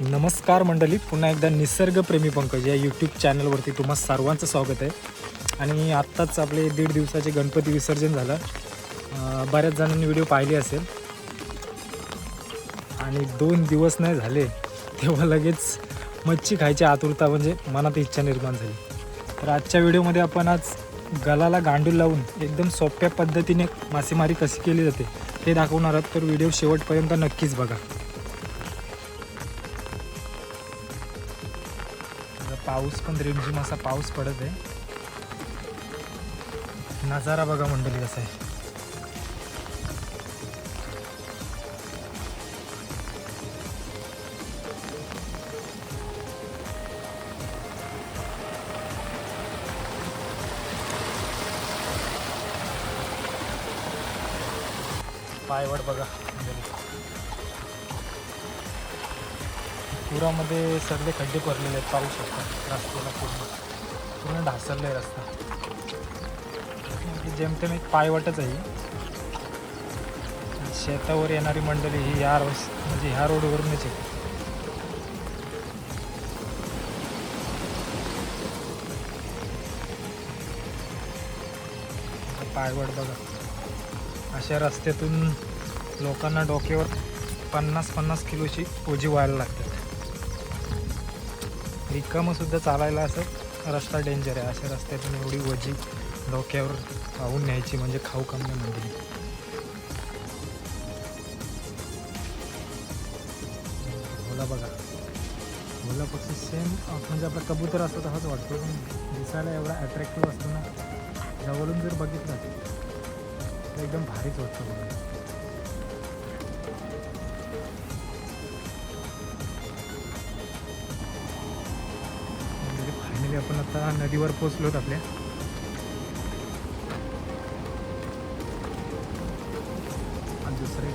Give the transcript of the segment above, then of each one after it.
नमस्कार मंडळी पुन्हा एकदा निसर्गप्रेमी पंकज या यूट्यूब चॅनलवरती तुम्हा सर्वांचं स्वागत आहे. आणि आत्ताच आपले दीड दिवसाचे गणपती विसर्जन झालं. बऱ्याच जणांनी व्हिडिओ पाहिले असेल. आणि दोन दिवस नाही झाले तेव्हा लगेच मच्छी खायची आतुरता म्हणजे मनात इच्छा निर्माण झाली. तर आजच्या व्हिडिओमध्ये आपण आज गलाला गांडूळ लावून एकदम सोप्या पद्धतीने मासेमारी कशी केली जाते ते दाखवणार आहोत. तर व्हिडिओ शेवटपर्यंत नक्कीच बघा. पाऊस पण रिमझिम असा पाऊस पडत आहे. नजारा बघा मंडळी कसा आहे. पायवड बघा पुरामध्ये सगळे खड्डे पडलेले आहेत पाहू शकता. रस्त्याला पूर्ण. पूर्ण ढासळले आहे रस्ता म्हणजे जेमतेम एक पायवाटच आहे शेतावर येणारी मंडळी ही ह्या रस म्हणजे ह्या रोडवरूनच आहे पायवड बघा. अशा रस्त्यातून लोकांना डोक्यावर पन्नास पन्नास किलोची ओझी व्हायला लागतात. रिकामं सुद्धा चालायला असं रस्ता डेंजर आहे. अशा रस्त्यातून एवढी ओझी डोक्यावर पाहून न्यायची म्हणजे खाऊ कमी म्हणजे बोला बघा. बोला पक्षी सेम म्हणजे आपला कबूतर असतो तसाच वाटतो. पण दिसायला एवढा अट्रॅक्टिव्ह असतो ना. जवळून जर बघितलं तर एकदम भारीच वाटतं बघा आता नदीवर पोचलोत आपल्या. आणि दुसरे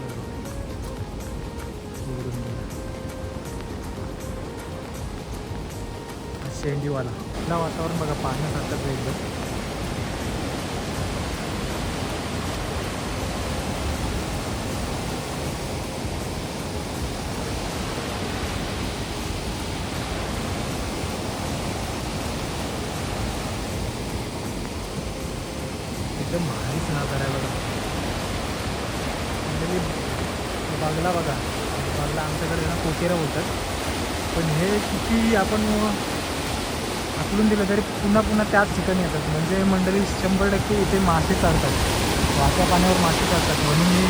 शेंडीवाला. वातावरण बघा पाहण्यासारखंच एकदम. एकदम भारी नाकार आहे बघा म्हणजे बघला बघा. बघला आमच्याकडे ना कोकेरा बोलतात. पण हे किती आपण आकलून दिलं तरी पुन्हा पुन्हा त्याच ठिकाणी येतात. म्हणजे मंडळी शंभर टक्के इथे मासे चालतात वाच्या पाण्यावर मासे चालतात म्हणून मी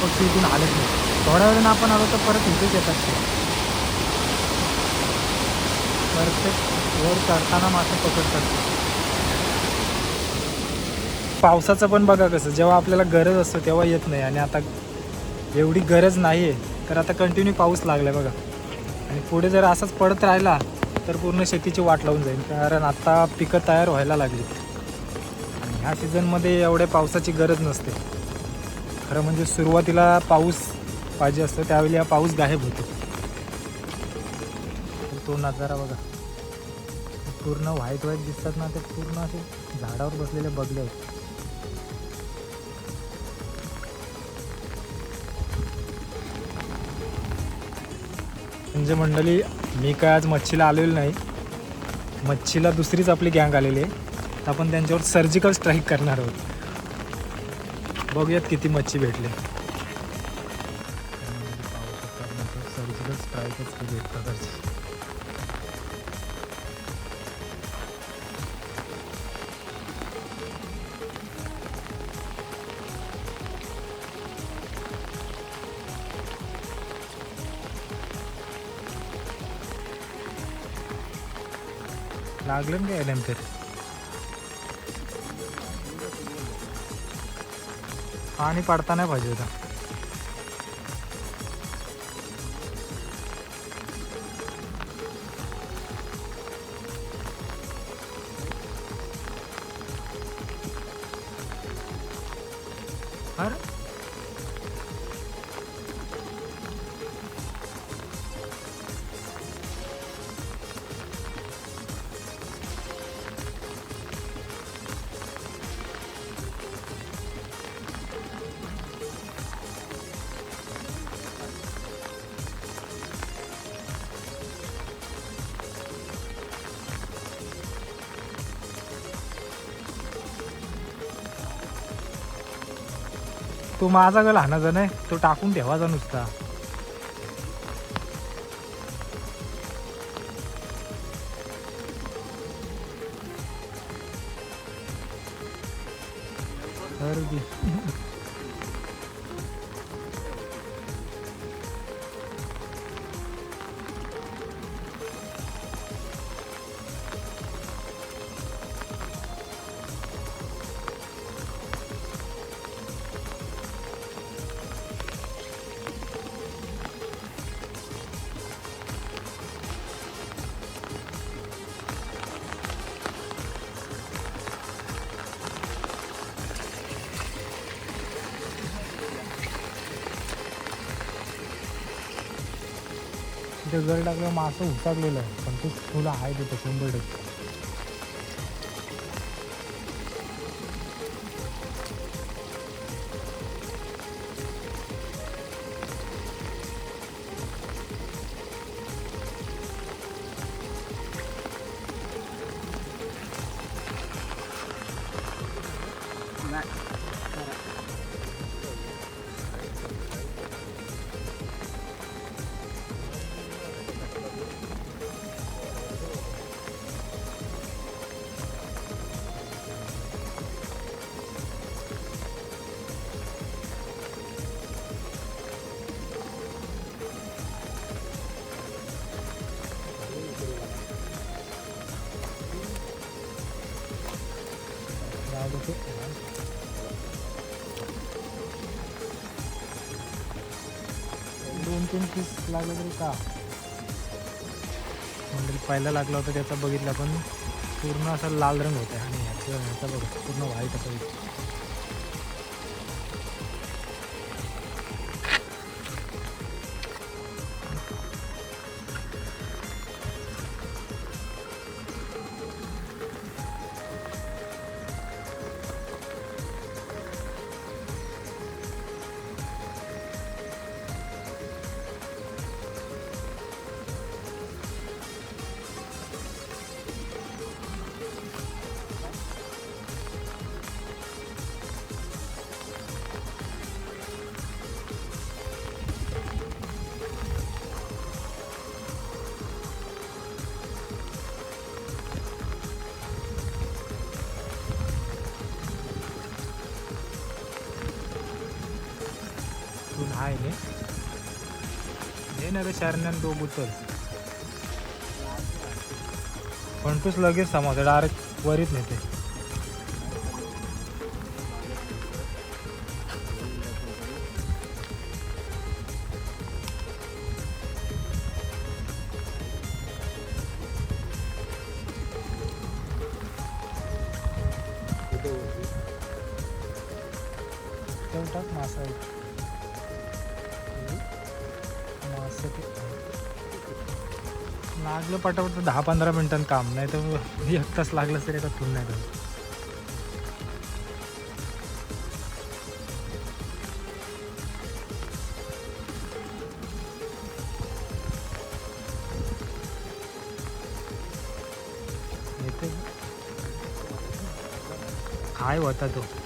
फक्त इथून आलेच नाही. थोड्या वेळानं आपण आलो तर परत इथेच येतात. ते परफेक्ट वर चढताना मासे पकडतात. पावसाचं पण बघा कसं जेव्हा आपल्याला गरज असतो तेव्हा येत नाही आणि आता एवढी गरज नाही आहे तर आता कंटिन्यू पाऊस लागला बघा. आणि पुढे जर असंच पडत राहिला तर पूर्ण शेतीची वाट लावून जाईल कारण आता पिकं तयार व्हायला लागली. आणि ह्या सीझनमध्ये एवढ्या पावसाची गरज नसते. खरं म्हणजे सुरुवातीला पाऊस पाहिजे असतो त्यावेळी हा पाऊस गायब होतो. तो नजारा बघा. पूर्ण व्हाईट व्हाईट दिसतात ना ते पूर्ण असे झाडावर बसलेले बगले आहेत. म्हणजे मंडळी मी काय आज मच्छीला आलेलो नाही. मच्छीला दुसरीच आपली गँग आलेली आहे. तर आपण त्यांच्यावर सर्जिकल स्ट्राईक करणार आहोत. बघूयात किती मच्छी भेटले. सर्जिकल स्ट्राईकच केली एक प्रकारची. लागलं काय नेमकं पाणी पडता नाही पाहिजे होता. तो माझा गल हाणाचा नाही तो टाकून ठेवायचा नुसता. तर दी. तिथे टाकलं मासं उचाकलेलं आहे पण ते फुलं आहे तिथं शंभर टक्के तीन पीस लागलं तरी का? मंडळी पहिला लागला होता त्याचा बघितला पण पूर्ण असा लाल रंग होता आणि ह्याचा ह्याचा बघ पूर्ण व्हाईट असा हे ना रे शरण्यान तो बुचल पण तूच लगेच समजते डायरेक्ट वरीत नेते. मासा ते लागलं पटापट दहा पंधरा मिनटांत काम नाही तर एक तास लागलं तरी का फुल नाही तर येते होता तो?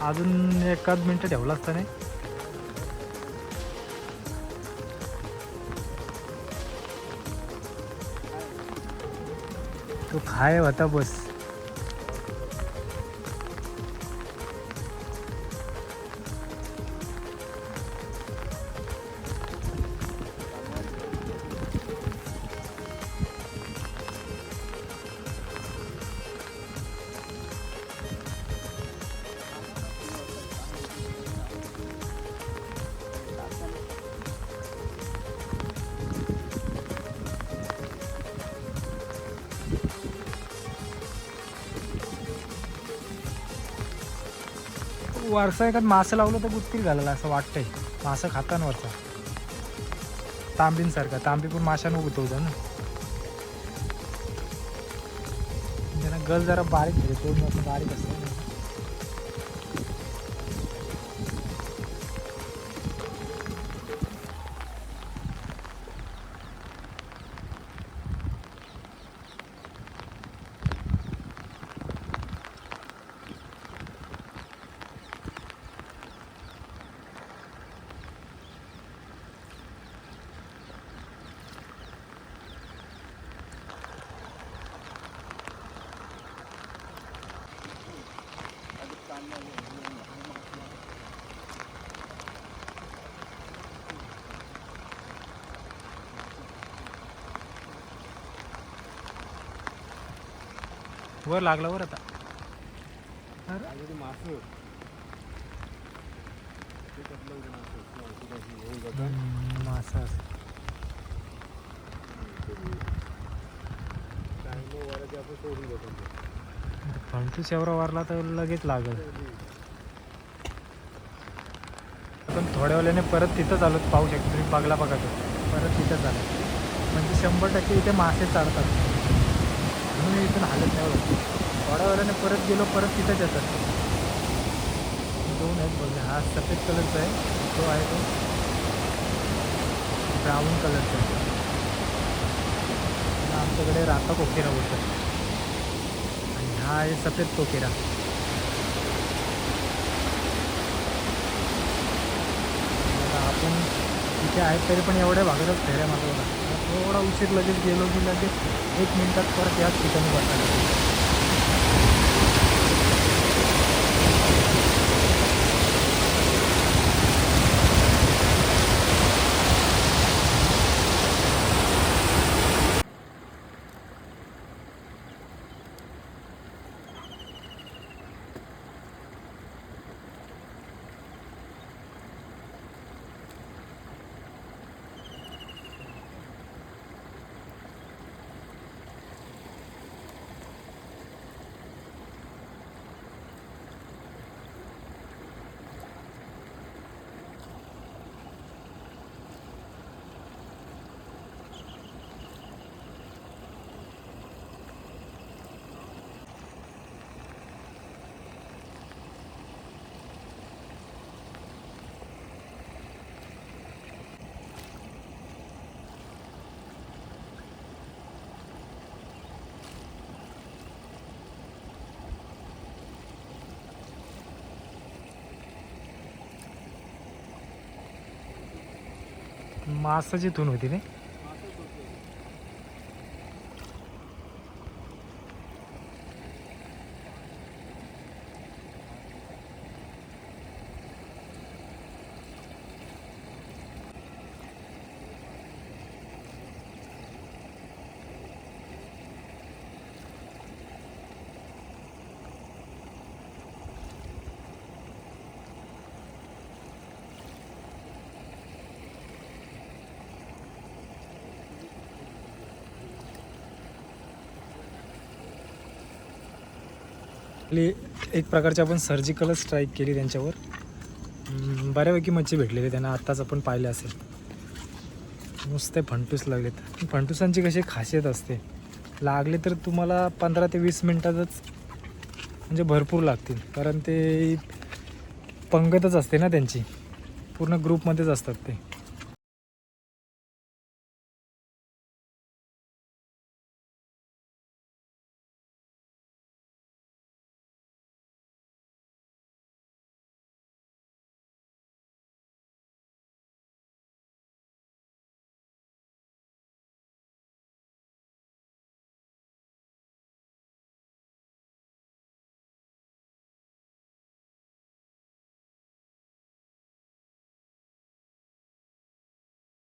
अजून एकाच मिनटं ठेवला असता नाही? तो खाय होता बस. वरसा एखाद मासं लावलं तर गुत्तील घालायला असं वाटतंय. मासं खाताना वरचा. तांबींसारखा तांबी पण माशानं उगवतं ना. जरा गल जरा बारीक झाली तोंड बारीक असतं. वर लागला वर आता. हम्म, मासा असेल. फंटूस वारला तर लगेच लागल. पण थोड्या वेळाने परत तिथंच आलो पाहू शकतो. तुम्ही बघला बघा परत तिथंच आलो म्हणजे शंभर टक्के इथे मासे चालतात म्हणून इथून हालत नाही होत थोड्या वेळाने परत गेलो परत तिथंच येतात. दोन आहेत बघा. हा सफेद कलरचा आहे. तो आहे तो. ब्राऊन कलरचा आहे. आमच्याकडे राता कोकेरा बोलतात. आणि हा आहे सफेद कोकेरा. आपण तिथे आहेत तरी पण एवढ्या भागातच फेऱ्या मारतो थोडा उशीर लगेच गेलो की लगेच एक मिनिटात परत याच ठिकाणी बसायला मासाची तून होती नाही आपली एक प्रकारची आपण सर्जिकलच स्ट्राईक केली त्यांच्यावर. बऱ्यापैकी मच्छी भेटलेली त्यांना. आत्ताच आपण पाहिलं असेल. नुसते फंटूस लागलेत. फंटुसांची कशी खासियत असते? लागले तर तुम्हाला पंधरा ते वीस मिनटातच म्हणजे भरपूर लागतील. कारण ते पंगतच असते ना त्यांची. पूर्ण ग्रुपमध्येच असतात ते.